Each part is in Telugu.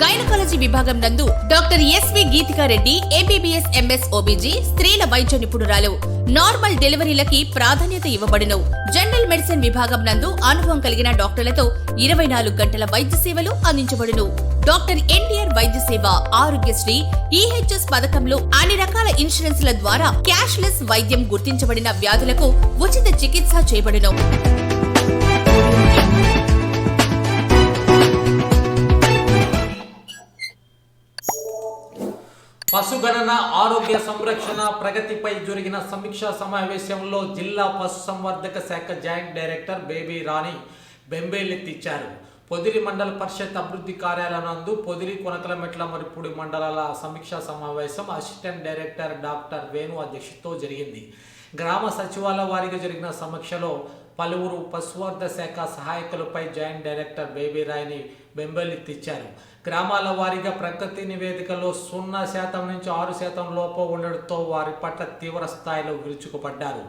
గైనకాలజీ విభాగం నందు doctor SV Geethika Reddy MBBS MS OBG స్త్రీల వైద్య నిపుణురాలు. నార్మల్ డెలివరీలకి ప్రాధాన్యత ఇవ్వబడును జనరల్ మెడిసిన్ విభాగం నందు అనుభవం కలిగిన డాక్టర్లతో ఇరవై నాలుగు గంటల వైద్య సేవలు అందించబడును. డాక్టర్ ఎన్టీఆర్ వైద్య సేవ ఆరోగ్యశ్రీ ఈహెచ్ఎస్ పథకంలో అన్ని రకాల ఇన్సూరెన్స్ల ద్వారా క్యాష్లెస్ వైద్యం గుర్తించబడిన వ్యాధులకు ఉచిత చికిత్స చేయబడును. పశుగణన ఆరోగ్య సంరక్షణ ప్రగతిపై జరిగిన సమీక్షా సమావేశంలో జిల్లా పశుసంవర్ధక శాఖ జాయింట్ డైరెక్టర్ బేబీ రాణి బెంబేలెత్తిచ్చారు. పొదిలి మండల పరిషత్ అభివృద్ధి కార్యాలయం నందు పొదిలి కొనకలమెట్ల మరిపూడి మండలాల సమీక్షా సమావేశం అసిస్టెంట్ డైరెక్టర్ డాక్టర్ వేణు అధ్యక్షతతో జరిగింది. గ్రామ సచివాలయ వారిగా జరిగిన సమీక్షలో పలువురు పశువర్ధ శాఖ సహాయకులపై జాయింట్ డైరెక్టర్ బేబీ రాయ్ని బెంబేలెత్తిచ్చారు గ్రామాల వారీగా ప్రకృతి నివేదికలో సున్నా శాతం నుంచి ఆరు శాతం లోపం ఉండడంతో వారి పట్ల తీవ్ర స్థాయిలో విరుచుకుపడ్డారు.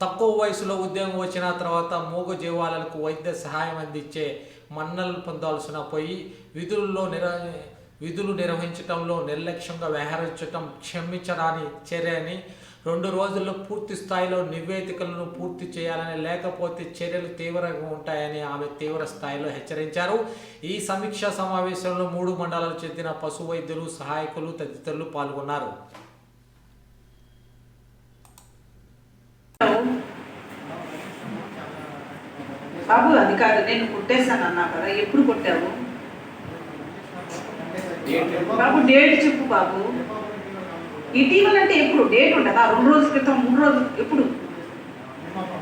తక్కువ వయసులో ఉద్యోగం వచ్చిన తర్వాత మూగ జీవాలకు వైద్య సహాయం అందించే మన్నలు పొందాల్సిన పోయి విధుల్లో నిర విధులు నిర్వహించడంలో నిర్లక్ష్యంగా వ్యవహరించడం క్షమించరాని చర్య అని రెండు రోజుల్లో పూర్తి స్థాయిలో నివేదికలను పూర్తి చేయాలని లేకపోతే చర్యలు తీవ్రంగా ఉంటాయని ఆమె తీవ్ర స్థాయిలో హెచ్చరించారు. ఈ సమీక్షా సమావేశంలో మూడు మండలాలకు చెందిన పశు వైద్యులు సహాయకులు తదితరులు పాల్గొన్నారు. బాబు అది కాదు నేను కొట్టేశాను అన్నా కదా ఎప్పుడు కొట్టావు? బాబు డేట్ చెప్పు బాబు. ఇటీవల అంటే ఎప్పుడు? డేట్ ఉండదా రెండు రోజుల క్రితం మూడు రోజులు ఎప్పుడు?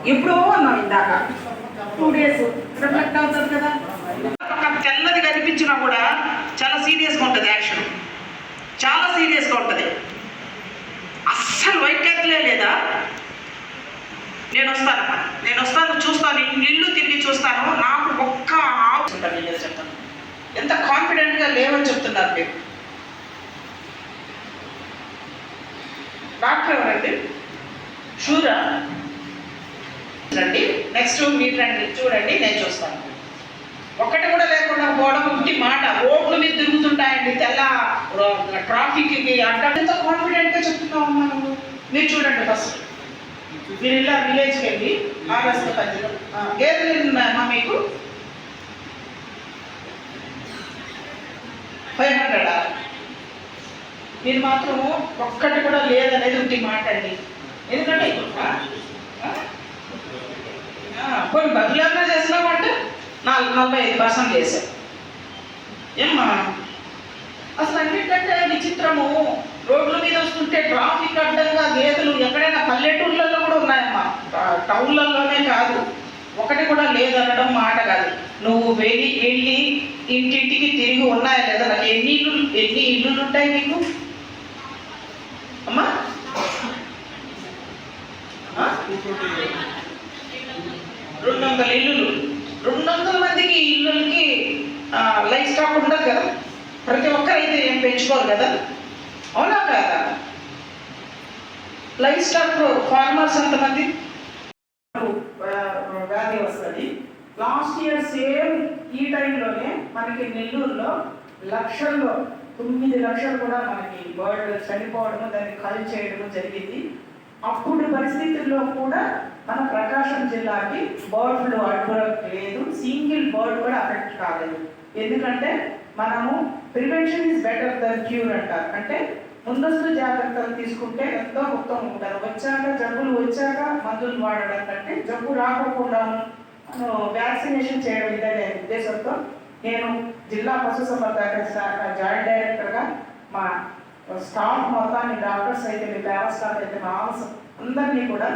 ఎప్పుడో అన్నాం ఇందాక. టూ డేస్ రిఫ్లెక్ట్ అవుతుంది కదా. తెల్లది కనిపించినా కూడా చాలా సీరియస్గా ఉంటుంది యాక్షన్. చాలా సీరియస్గా ఉంటుంది. అస్సలు వైట్ క్యాత్లే లేదా? నేను వస్తాను. నేను వస్తాను చూస్తాను. ఇల్లు తిరిగి చూస్తాను. నాకు ఒక్క ఆవు చెప్తాను ఎంత కాన్ఫిడెంట్గా లేవని చెప్తున్నారు మీరు. డాక్టర్ ఎవరండి? షూరా రండి. నెక్స్ట్ మీరు రండి. చూడండి నేను చూస్తాను. ఒక్కటి కూడా లేకుండా పోవడం ఒకటి మాట రోడ్ల మీద తిరుగుతుంటాయండి తెల్ల ట్రాఫిక్కి అడ్డం. ఎంత కాన్ఫిడెంట్గా చెప్తున్నావు మనము మీరు చూడండి ఫస్ట్ మీరు ఇలా విలేజ్కి వెళ్ళి ఆర్ఎస్ పదిలో గేదెలు ఉన్నాయమ్మా మీకు? ఫైవ్ హండ్రెడ్ మీరు మాత్రం ఒక్కటి కూడా లేదనేది ఒకటి మాట అండి. ఎందుకంటే కొన్ని ఆ? చేసిన పోనీ బదులన్నా చేసినామంటే నాలుగు నలభై ఐదు పర్సెంట్ చేశారు ఏమ్మా? అసలు అన్నిటికంటే విచిత్రము. రోడ్ల మీద వస్తుంటే ట్రాఫిక్ అడ్డంగా గేదెలు ఎక్కడైనా పల్లెటూళ్ళల్లో కూడా ఉన్నాయమ్మా. టౌన్లలోనే కాదు. ఒకటి కూడా లేదనడం మాట కాదు. నువ్వు వెళ్ళి వెళ్ళి ఇంటింటికి తిరిగి ఉన్నాయా లేదా? నాకు ఎన్ని ఇల్లు ఎన్ని ఇల్లులు ఉంటాయి నీకు అమ్మా ఆ? రెండు వందల ఇల్లులు. రెండు వందల మందికి ఇల్లులకి లైఫ్ స్టాక్ ఉండదు కదా? ప్రతి ఒక్కరు అయితే ఏం పెంచుకోరు కదా? అవునా కాదా? లైఫ్ స్టాక్ ఫార్మర్స్ ఎంతమంది? వ్యాధి వస్తుంది. లాస్ట్ ఇయర్ సేమ్ ఈ టైంలోనే మనకి నెల్లూరులో లక్షల్లో తొమ్మిది లక్షలు కూడా మనకి బర్డ్ చనిపోవడము దాన్ని కల్ చేయడము జరిగింది. అప్పుడు పరిస్థితుల్లో కూడా మన ప్రకాశం జిల్లాకి బర్డ్ ఫ్లూ అడ్డురక్ లేదు. సింగిల్ బర్డ్ కూడా అఫెక్ట్ కాలేదు. ఎందుకంటే మనము prevention is better than cure అంటారు. అంటే ముందస్తు జాగ్రత్తలు తీసుకుంటే ఎంతో మొత్తం ఉంటారు వచ్చాక జబ్బులు వచ్చాక మందులు వాడడం కంటే జబ్బు రాకుండా వ్యాక్సినేషన్ చేయడం ఇదనే ఉద్దేశంతో నేను జిల్లా పశుసంవర్ధక శాఖ జాయింట్ డైరెక్టర్గా మా స్టాఫ్ మొత్తాన్ని డాక్టర్స్ అయితే మీ పారాస్టాఫ్ అయితే మా అందరినీ కూడా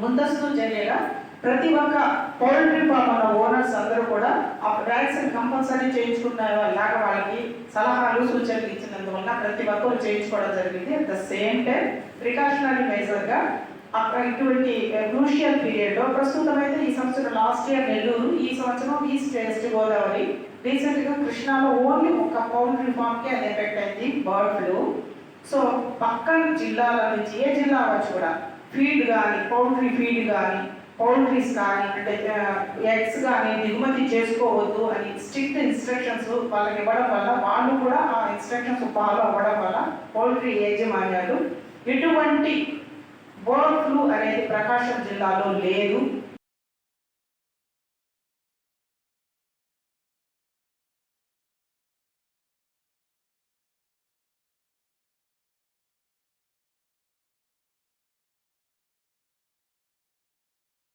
ముందస్తు చర్యగా ప్రతి ఒక్క పౌల్ట్రీ ఫామ్ ఉన్న ఓనర్స్ అందరూ కూడా ఆ వ్యాక్సిన్ కంపల్సరీ చేయించుకున్న లాగా వాళ్ళకి సలహాలు సూచనలు ఇచ్చినందువల్ల ప్రతి ఒక్కరు చేయించుకోవడం జరిగింది. At the same time precautionary మెజర్గా అక్కడ ఇటువంటి uh, క్రూషియల్ పీరియడ్లో ప్రస్తుతం అయితే ఈ సంవత్సరం లాస్ట్ ఇయర్ నెల్లూరు ఈ సంవత్సరం ఈస్ట్ వెస్ట్ గోదావరి రీసెంట్గా కృష్ణాలో ఓన్లీ ఒక పౌల్ట్రీ ఫామ్కి అది ఎఫెక్ట్ అయింది బర్డ్ ఫ్లూ సో పక్కన జిల్లాల నుంచి ఏ జిల్లా అవ్వచ్చు కూడా ఫీడ్ కానీ పౌల్ట్రీ ఫీడ్ కానీ పౌల్ట్రీస్ కానీ అంటే ఎగ్స్ కానీ దిగుమతి చేసుకోవద్దు అని స్ట్రిక్ట్ ఇన్స్ట్రక్షన్స్ వాళ్ళకి ఇవ్వడం వల్ల వాళ్ళు కూడా ఆ ఇన్స్ట్రక్షన్స్ ఫాలో అవ్వడం వల్ల పౌల్ట్రీ యాజమాన్యాలు ఎటువంటి బర్డ్ ఫ్లూ అనేది ప్రకాశం జిల్లాలో లేదు.